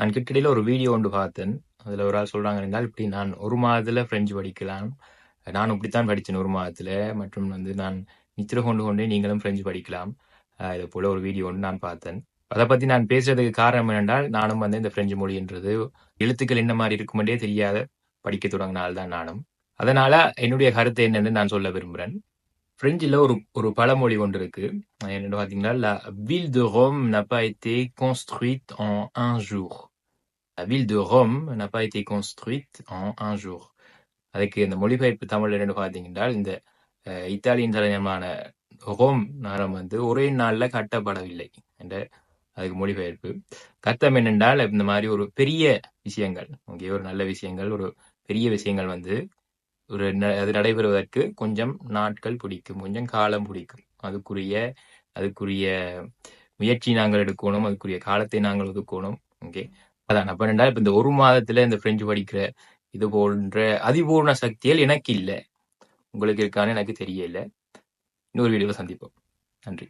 நான் கிட்டடியில் ஒரு வீடியோ ஒன்று பார்த்தேன். அதில் ஒரு ஆள் சொல்றாங்க இருந்தால் இப்படி நான் ஒரு மாதத்துல ஃப்ரெஞ்சு படிக்கலாம். நான் இப்படித்தான் படித்தேன் ஒரு மாதத்துல. மற்றும் வந்து நான் நித்திர கொண்டு கொண்டே நீங்களும் பிரெஞ்சு படிக்கலாம். இதை இது போல ஒரு வீடியோ ஒன்று நான் பார்த்தேன். அதை பத்தி நான் பேசுறதுக்கு காரணம் என்னென்றால் நானும் வந்து இந்த பிரெஞ்சு மொழின்றது எழுத்துக்கள் என்ன மாதிரி இருக்குமெண்டே தெரியாத படிக்க தொடங்கினால் தான் நானும். அதனால என்னுடைய கருத்து என்னன்னு நான் சொல்ல விரும்புகிறேன். பிரெஞ்சில் ஒரு ஒரு பழமொழி ஒன்று இருக்கு. என்னென்னு பார்த்தீங்கன்னா ல வில் de Rome n'a pas été construite en un jour. La ville de Rome n'a pas été construite en un jour. அதுக்கு இந்த மொழிபெயர்ப்பு தமிழ் என்னன்னு பார்த்தீங்கன்னா இந்த இத்தாலியின் தலைநகரமான ரோம் நகரம் வந்து ஒரே நாள்ல கட்டப்படவில்லை என்ற அதுக்கு மொழிபெயர்ப்பு. கர்த்தம் என்னென்றால் இந்த மாதிரி ஒரு பெரிய விஷயங்கள் ஓகே ஒரு நல்ல விஷயங்கள் ஒரு பெரிய விஷயங்கள் வந்து ஒரு ந- அது நடைபெறுவதற்கு கொஞ்சம் நாட்கள் பிடிக்கும் கொஞ்சம் காலம் பிடிக்கும். அதுக்குரிய அதுக்குரிய முயற்சி நாங்கள் எடுக்கணும் அதுக்குரிய காலத்தை நாங்கள் ஒதுக்கணும். ஓகே அதான். அப்ப என்னடா இப்ப இந்த ஒரு மாதத்துல இந்த பிரெஞ்சு படிக்கிற இது போன்ற அதிபூர்ண சக்திகள் எனக்கு இல்லை. உங்களுக்கு இருக்கான்னு எனக்கு தெரியல. இன்னொரு வீடியோல சந்திப்போம். நன்றி.